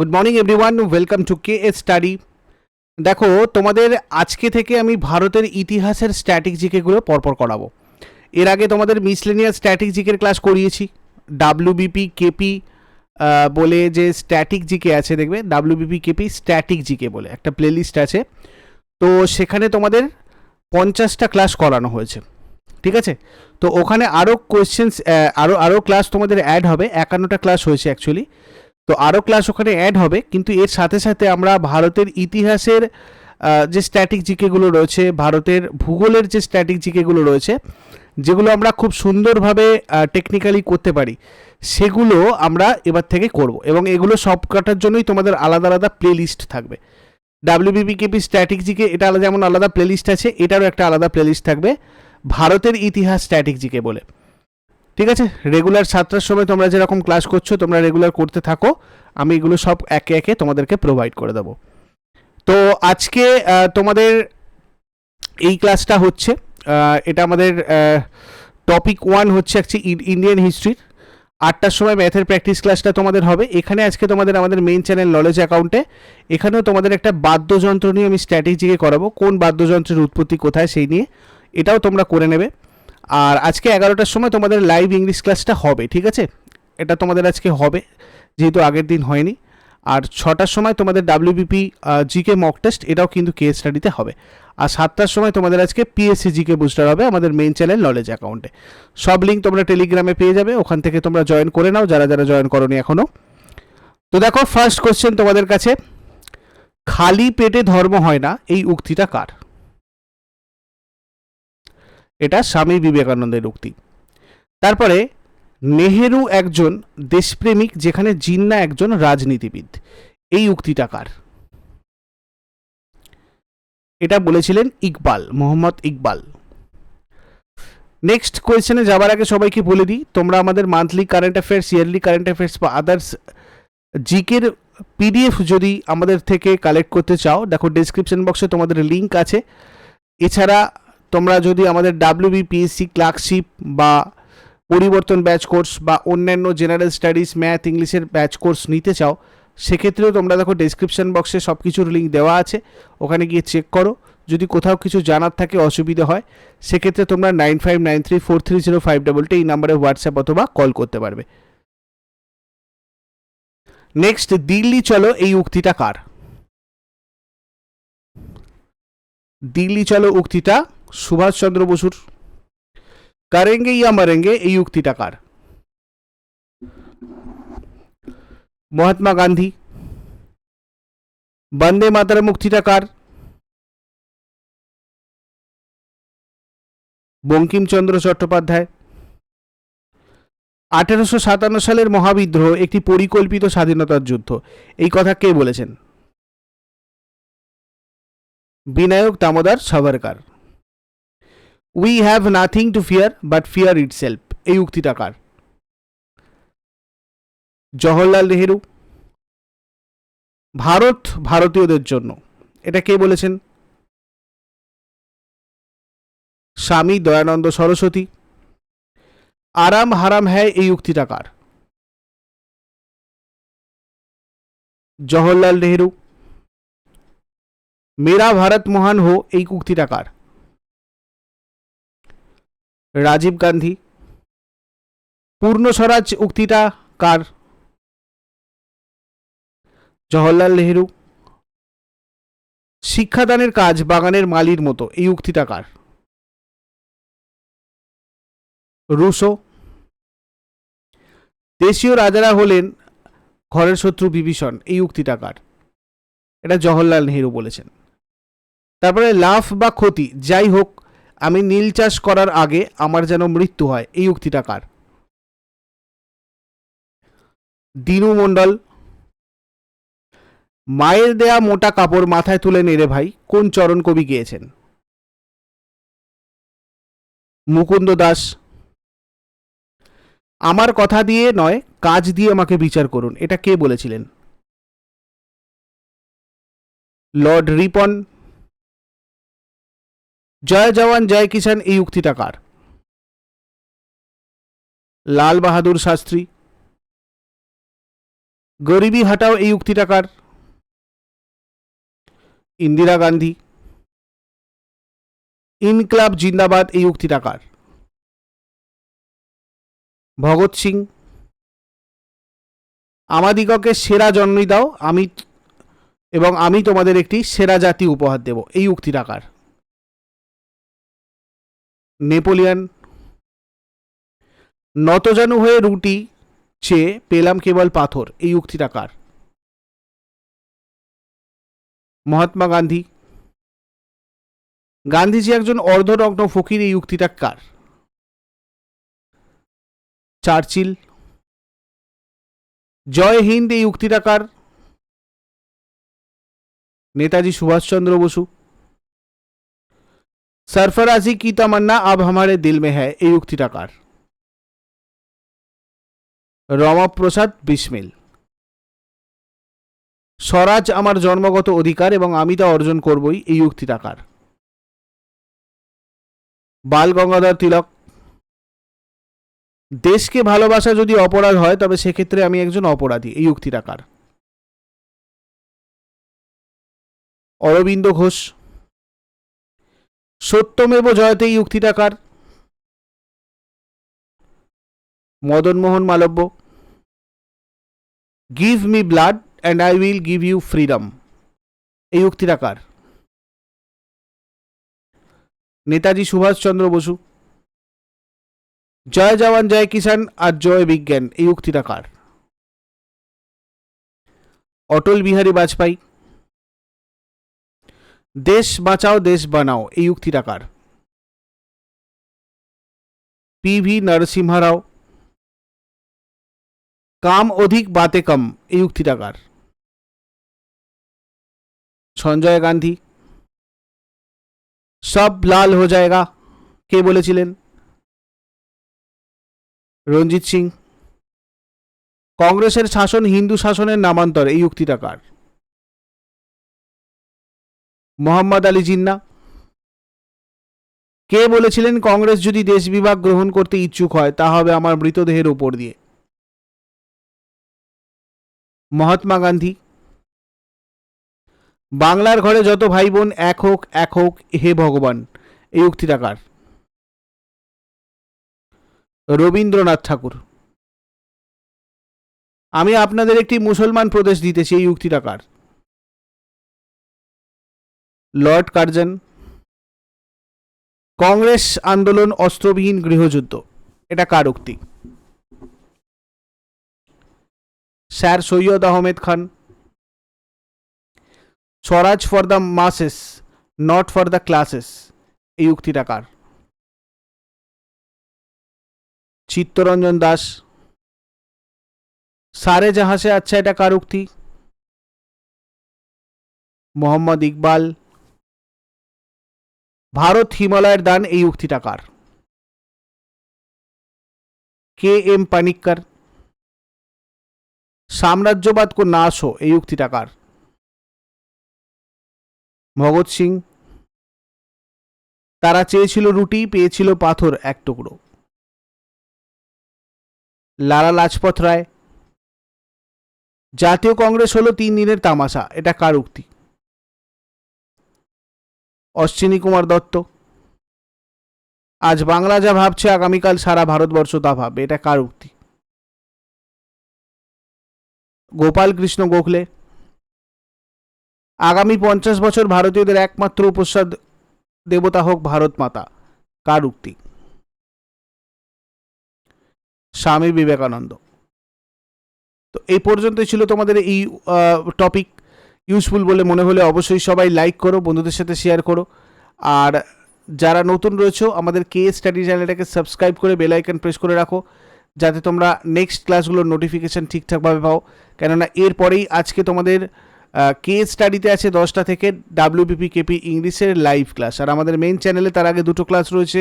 Good morning everyone welcome to K A study দেখো, তোমাদের আজকে থেকে আমি ভারতের ইতিহাসের স্ট্যাটিক জিকেগুলো পরপর করাবো। এর আগে তোমাদের মিসলেনিয়াস স্ট্যাটিক ক্লাস করিয়েছি। ডাব্লিউবিপি কেপি বলে যে স্ট্যাটিক জিকে আছে, দেখবে? ডাব্লিউবিপি কেপি স্ট্যাটিক জিকে বলে একটা প্লেলিস্ট আছে। তো সেখানে তোমাদের পঞ্চাশটা ক্লাস করানো হয়েছে। ঠিক আছে? তো ওখানে আরও কোয়েশ্চেন্স আরও আরও ক্লাস তোমাদের অ্যাড হবে। একান্নটা ক্লাস হয়েছে অ্যাকচুয়ালি তো আরও ক্লাস ওখানে অ্যাড হবে, কিন্তু এর সাথে সাথে আমরা ভারতের ইতিহাসের যে স্ট্যাটিক জিকেগুলো রয়েছে, ভারতের ভূগোলের যে স্ট্যাটিক জিকেগুলো রয়েছে, যেগুলো আমরা খুব সুন্দরভাবে টেকনিক্যালি করতে পারি, সেগুলো আমরা এবার থেকে করব এবং এগুলো সব কাটার জন্যই তোমাদের আলাদা আলাদা প্লে লিস্ট থাকবে। ডাব্লিউবিপিকেপি স্ট্যাটিক জিকে এটা আলাদা যেমন আলাদা প্লে লিস্ট আছে, এটারও একটা আলাদা প্লে লিস্ট থাকবে, ভারতের ইতিহাস স্ট্যাটিক জিকে বলে। ঠিক আছে? রেগুলার সাতটার সময় তোমরা যেরকম ক্লাস করছ, তোমরা রেগুলার করতে থাকো। আমি এগুলো সব একে একে তোমাদেরকে প্রোভাইড করে দেবো। তো আজকে তোমাদের এই ক্লাসটা হচ্ছে এটা আমাদের টপিক ওয়ান হচ্ছে অ্যাকচুয়ালি ইন্ডিয়ান হিস্ট্রির আটটার সময় ম্যাথের প্র্যাকটিস ক্লাসটা তোমাদের হবে। এখানে আজকে তোমাদের আমাদের মেইন চ্যানেল নলেজ অ্যাকাউন্টে এখানেও তোমাদের একটা বাদ্যযন্ত্র নিয়ে আমি স্ট্র্যাটেজিকে করাবো। কোন বাদ্যযন্ত্রের উৎপত্তি কোথায়, সেই নিয়ে। এটাও তোমরা করে নেবে। আর আজকে এগারোটার সময় তোমাদের লাইভ ইংলিশ ক্লাসটা হবে, ঠিক আছে? এটা তোমাদের আজকে হবে, যেহেতু আগের দিন হয়নি। আর ছটার সময় তোমাদের ডাব্লিউবিপি জিকে মক টেস্ট এটাও কিন্তু কে স্টাডিতে হবে। আর সাতটার সময় তোমাদের আজকে পিএসসি জিকে বুস্টার হবে আমাদের মেইন চ্যানেল নলেজ অ্যাকাউন্টে সব লিঙ্ক তোমরা টেলিগ্রামে পেয়ে যাবে, ওখান থেকে তোমরা জয়েন করে নাও, যারা যারা জয়েন করনি এখনও তো দেখো ফার্স্ট কোশ্চেন তোমাদের কাছে, খালি পেটে ধর্ম হয় না, এই উক্তিটা কার? এটা স্বামী বিবেকানন্দের উক্তি। তারপরে, নেহেরু একজন দেশপ্রেমিক যেখানে জিন্না একজন রাজনীতিবিদ। এই উক্তিটা কার? এটা বলেছিলেন ইকবাল, মোহাম্মদ ইকবাল। নেক্সট কোয়েশ্চেনে যাওয়ার আগে সবাইকে বলে দিই, তোমরা আমাদের monthly current affairs yearly current affairs বা আদার্স জিকের পিডিএফ যদি আমাদের থেকে কালেক্ট করতে চাও, দেখো ডেসক্রিপশন বক্সে তোমাদের লিঙ্ক আছে। এছাড়া তোমরা যদি আমাদের ডাব্লিউবিপিএসসি ক্লার্কশিপ বা পরিবর্তন ব্যাচ কোর্স বা অন্যান্য জেনারেল স্টাডিজ ম্যাথ ইংলিশের ব্যাচ কোর্স নিতে চাও, সেক্ষেত্রেও তোমরা দেখো ডেসক্রিপশন বক্সে সব কিছুর লিঙ্ক দেওয়া আছে। ওখানে গিয়ে চেক করো। যদি কোথাও কিছু জানার থাকে, অসুবিধা হয়, সেক্ষেত্রে তোমরা nine five nine three four three zero five ডাবলটা এই নাম্বারে হোয়াটসঅ্যাপ অথবা কল করতে পারবে। নেক্সট দিল্লি চলো, এই উক্তিটা কার? দিল্লি চলো, উক্তিটা সুভাষচন্দ্র বসুর। কারেঙ্গে ইয়া মারেঙ্গে এই উক্তিটা কার? মহাত্মা গান্ধী। বন্দে মাতার মুক্তিটা কার? বঙ্কিমচন্দ্র চট্টোপাধ্যায়। আঠেরোশো সাতান্ন সালের মহাবিদ্রোহ একটি পরিকল্পিত স্বাধীনতার যুদ্ধ। এই কথা কে বলেছেন? Vinayak Damodar Savarkar. We have nothing to fear but fear itself এই উক্তিটা কার? জওহরলাল নেহেরু। ভারত ভারতীয়দের জন্য। এটা কে বলেছেন? স্বামী দয়ানন্দ সরস্বতী। আরাম হারাম হ্যায় এই উক্তিটা কার? জওহরলাল নেহেরু। মেরা ভারত মহান হো এই উক্তিটা কার? রাজীব গান্ধী। পূর্ণ স্বরাজ উক্তিটা কার? জওহরলাল নেহেরু। শিক্ষাদানের কাজ বাগানের মালির মতো, এই উক্তিটা কার? রুশো। দেশীয় রাজারা হলেন ঘরের শত্রু বিভীষণ, এই উক্তিটা কার? এটা জওহরলাল নেহেরু বলেছেন। তারপরে লাভ বা ক্ষতি, যাই হোক আমি নীল চাষ করার আগে আমার যেন মৃত্যু হয়। এই উক্তিটা কার? দিনু মণ্ডল। মায়ের দেয়া মোটা কাপড় মাথায় তুলে নেড়ে ভাই, কোন চরণ কবি গিয়েছেন? মুকুন্দ দাস। আমার কথা দিয়ে নয়, কাজ দিয়ে আমাকে বিচার করুন। এটা কে বলেছিলেন? লর্ড রিপন জয় জওয়ান, জয় কিষান এই উক্তিটা কার? লাল বাহাদুর শাস্ত্রী। গরিবি হাটাও এই উক্তিটা কার? ইন্দিরা গান্ধী। ইনকলাব জিন্দাবাদ, এই উক্তিটা কার? ভগৎ সিং। আমাদিগকে সেরা জন্মই দাও, আমি এবং আমি তোমাদের একটি সেরা জাতি উপহার দেব, এই উক্তিটা কার? নেপোলিয়ান নতজানু হয়ে রুটি চেয়ে পেলাম কেবল পাথর। এই উক্তিটা কার? মহাত্মা গান্ধী। গান্ধীজি একজন অর্ধনগ্ন ফকির, এই উক্তিটা কার? চার্চিল। জয় হিন্দ, এই উক্তিটা কার? নেতাজি সুভাষচন্দ্র বসু। सरफराजी की तमन्ना अब हमारे दिल में है এই উক্তিটা কার রমাপ্রসাদ বিসমিল স্বরাজ আমার জন্মগত অধিকার এবং আমি তা অর্জন করবই এই উক্তিটা কার বাল গঙ্গাধর তিলক দেশকে ভালোবাসা যদি অপরাধ হয় তবে সেক্ষেত্রে আমি একজন অপরাধী এই উক্তিটা কার অরবিন্দ ঘোষ সত্যমেব জয়তে এই উক্তিটা কার? Madan Mohan Malaviya. Give me blood and I will give you freedom এই উক্তিটা কার? নেতাজি সুভাষচন্দ্র বসু। জয় জওয়ান, জয় কিষাণ আর জয় বিজ্ঞান, এই উক্তিটা কার? অটল বিহারী বাজপেয়ী। দেশ বাঁচাও, দেশ বানাও, এই উক্তিটা কার? পি ভি নরসিংহ রাও কাম অধিক বাতে কম, এই উক্তিটা কার? সঞ্জয় গান্ধী। সব লাল হো জায়গা, কে বলেছিলেন? রঞ্জিত সিং। কংগ্রেসের শাসন হিন্দু শাসনের নামান্তর, এই উক্তিটা কার? মোহাম্মদ আলী জিন্না। কে বলেছিলেন কংগ্রেস যদি দেশ বিভাগ গ্রহণ করতে ইচ্ছুক হয়, তা হবে আমার মৃতদেহের উপর দিয়ে। মহাত্মা গান্ধী। বাংলার ঘরে যত ভাই বোন এক হোক এক হোক, হে ভগবান। এই উক্তিটা কার? রবীন্দ্রনাথ ঠাকুর। আমি আপনাদের একটি মুসলমান প্রদেশ দিতেছি এই উক্তিটা কার? লর্ড কার্জন, কংগ্রেস আন্দোলন অস্ত্রবিহীন গৃহযুদ্ধ, এটা কার উক্তি? Sir Syed Ahmed Khan, Swaraj for the masses, not for the classes, এই উক্তিটা কার? চিত্তরঞ্জন দাস, সারে জাহাসে আচ্ছা এটা কার উক্তি? মোহাম্মদ ইকবাল ভারত হিমালয়ের দান এই উক্তিটা কার? K M Panikkar? সাম্রাজ্যবাদ কো নাশ হো, এই উক্তিটা কার? ভগৎ সিং। তারা চেয়েছিল রুটি, পেয়েছিল পাথর, এক টুকরো। লালা লাজপত রায়। জাতীয় কংগ্রেস হলো তিন দিনের তামাশা, এটা কার উক্তি? অশ্বিনী কুমার দত্ত। আজ বাংলা যা ভাবছে, আগামীকাল সারা ভারতবর্ষ তা ভাববে। এটা কার উক্তি? গোপাল কৃষ্ণ গোখলে। আগামী পঞ্চাশ বছর ভারতীয়দের একমাত্র উপসাদ দেবতা হোক ভারত মাতা। কার উক্তি? স্বামী বিবেকানন্দ। তো এই পর্যন্তই ছিল তোমাদের এই টপিক ইউজফুল বলে মনে হলে অবশ্যই সবাই লাইক করো, বন্ধুদের সাথে শেয়ার করো। আর যারা নতুন রয়েছে, আমাদের কে স্টাডি চ্যানেলটাকে সাবস্ক্রাইব করে বেল আইকন প্রেস করে রাখো, যাতে তোমরা নেক্সট ক্লাসগুলোর নোটিফিকেশান ঠিকঠাকভাবে পাও। কেননা এরপরেই আজকে তোমাদের কে স্টাডিতে আছে দশটা থেকে ডাব্লিউবিপি কেপি ইংলিশের লাইভ ক্লাস আর আমাদের মেন চ্যানেলে তার আগে দুটো ক্লাস রয়েছে,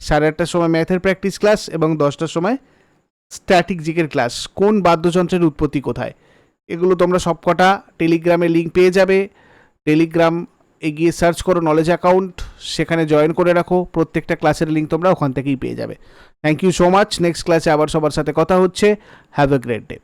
সাড়ে আটটার সময় ম্যাথের প্র্যাকটিস ক্লাস এবং দশটার সময় স্ট্যাটিক জিকের ক্লাস কোন বাদ্যযন্ত্রের উৎপত্তি কোথায়? এগুলো তোমরা সবকটা টেলিগ্রামে লিঙ্ক পেয়ে যাবে। টেলিগ্রাম এগিয়ে সার্চ করো নলেজ অ্যাকাউন্ট সেখানে জয়েন করে রাখো। প্রত্যেকটা ক্লাসের লিঙ্ক তোমরা ওখান থেকেই পেয়ে যাবে। Thank you so much next ক্লাসে আবার সবার সাথে কথা হচ্ছে। Have a great day